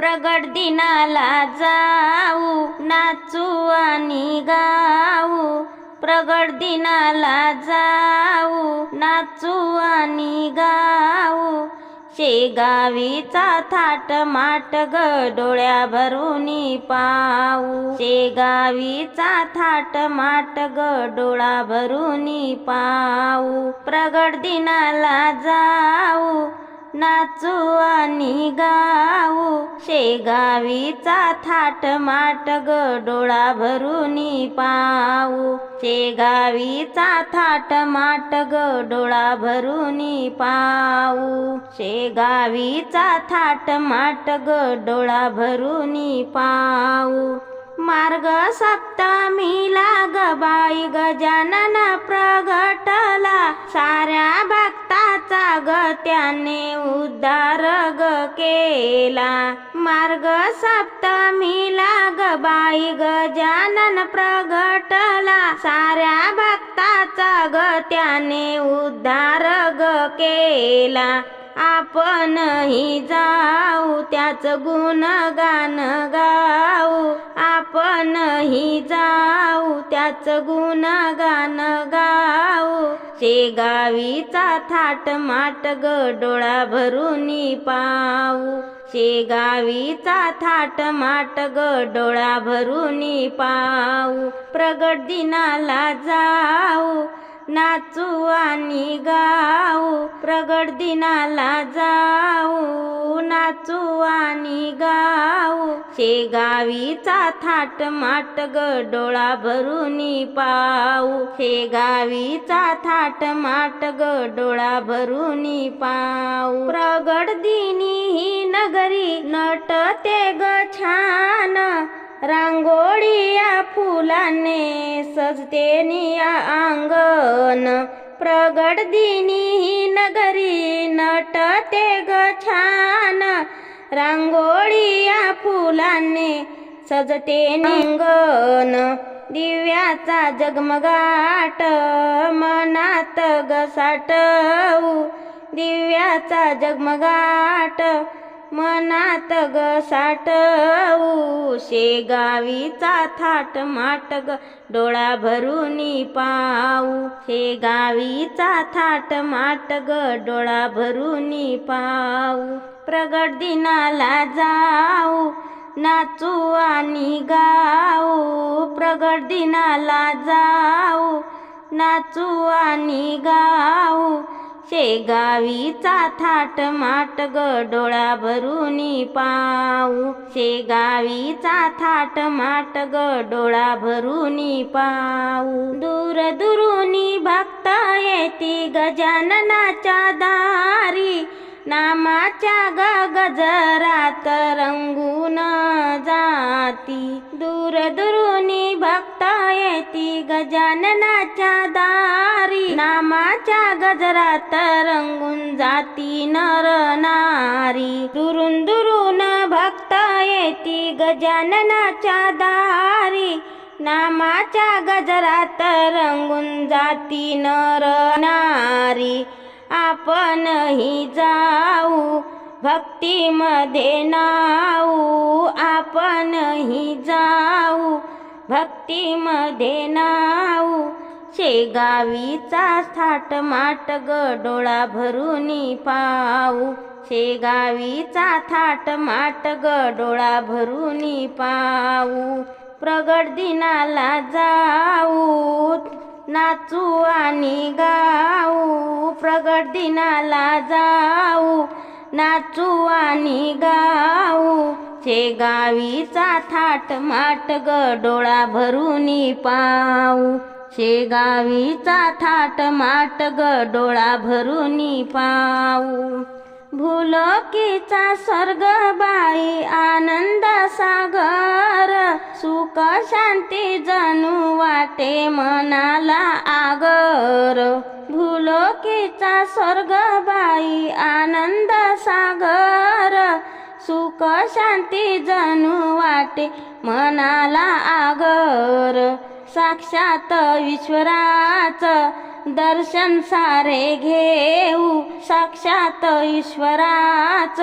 प्रगट दिनाला जाऊ नाचू आणि गाऊ. प्रगट दिनाला जाऊ नाचू आणि गाऊ. शेगावीचा थाट माट ग डोळ्या भरून पाऊ. शेगावीचा थाट माट ग डोळा भरून पाऊ. प्रगट दिनाला जाऊ नाचू आणि गाऊ शेगावीचा थाट माट ग डोळा भरूनी पाऊ. शेगावीचा थाट माट ग डोळा भरूनी पाऊ. शेगावीचा थाट माट ग डोळा भरूनी पाऊ. मार्ग सप्तमी लाग बाई गजानन प्रा ग त्याने उद्धार ग केला. मार्ग सप्तमीला ग बाई गजानन प्रगटला. साऱ्या भक्ताचा ग त्याने उद्धार ग केला. आपणही जाऊ त्याच गुणगान गाऊ. आपणही जाऊ त्याच गुणगान गाऊ. शेगावीचा थाट माट ग डोळा भरूनी पाऊ शेगावीचा थाट माट ग डोळा भरूनी पाऊ प्रगट दिनाला जाऊ नाचू आणि गाऊ. प्रगट दिनाला जाऊ नाचू आणि गाऊ. शेगावीचा थाट माट ग डोळा भरूनी पाऊ. शेगावीचा थाट माट ग डोळा भरूनी पाऊ. प्रगड दिनी ही नगरी नटते ग छान. रांगोळीया फुलाने सजते निया अंगण. प्रगड दिनी ही नगरी नटते ग छान. रांगोळीया फुलाने सजते निंगण. दिव्याचा जगमगाट मनात गसाटऊ दिव्याचा जगमगाट मनात ग साठवू शेगावीचा थाट माट ग. डोळा भरून पाऊ शेगावीचा थाट माट ग. डोळा भरून पाऊ प्रगट दिनाला जाऊ नाचू आणि गाऊ. प्रगट दिनाला जाऊ नाचू आणि गाऊ. शेगावीचा थाट माट ग डोळा भरूनी पाऊ. शेगावीचा थाट माट ग डोळा भरूनी पाऊ. दूर दुरुनी भक्त येती गजाननाच्या दारी. नामाच्या ग गजरात रंगून जाती. दूर दुरुनी भक्त येती गजाननाच्या दारी. नामाच्या गजरात रंगून जाती नर नारी. दुरून दुरून भक्त येती गजाननाच्या दारी. नामाच्या गजरात रंगून जाती नर नारी. आपणही जाऊ भक्तीमध्ये नाऊ. आपणही जाऊ भक्तीमध्ये नाऊ. शेगावीचा थाट माट ग भरूनी पाऊ. शेगावीचा थाट माट ग भरूनी पाऊ. प्रगट दिनाला जाऊ. नाचू आणि गाऊ प्रगट दिनाला जाऊ. नाचू आणि गाऊ शेगावीचा थाट माट ग डोळा भरूनी पाऊ. शेगावीचा थाट माट ग डोळा भरूनी पाऊ. भूलोकीचा स्वर्ग बाई आनंद सागर. सुख शांती जणू वाटे मनाला आगर. भूलोकीचा स्वर्ग बाई आनंद सागर. सुख शांती जणू वाटे मनाला आगर. साक्षात ईश्वराच दर्शन सारे घे. साक्षात ईश्वराच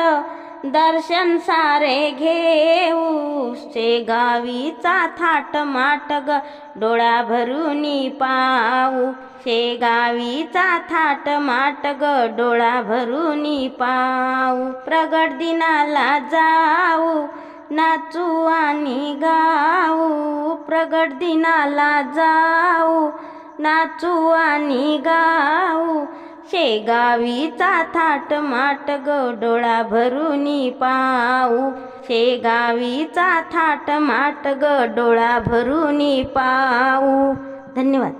दर्शन सारे घेऊ शेगावीचा थाट माट ग डोळा भरूनी पाऊ शेगावीचा थाट माट ग डोळा भरूनी पाऊ प्रगट दिनाला जाऊ नाचू आणि गाऊ. प्रगट दिनाला जाऊ नाचू आणि गाऊ. शेगावीचा थाट माट ग डोळा भरूनी पाऊ शेगावीचा थाट माट ग डोळा भरूनी पाऊ धन्यवाद.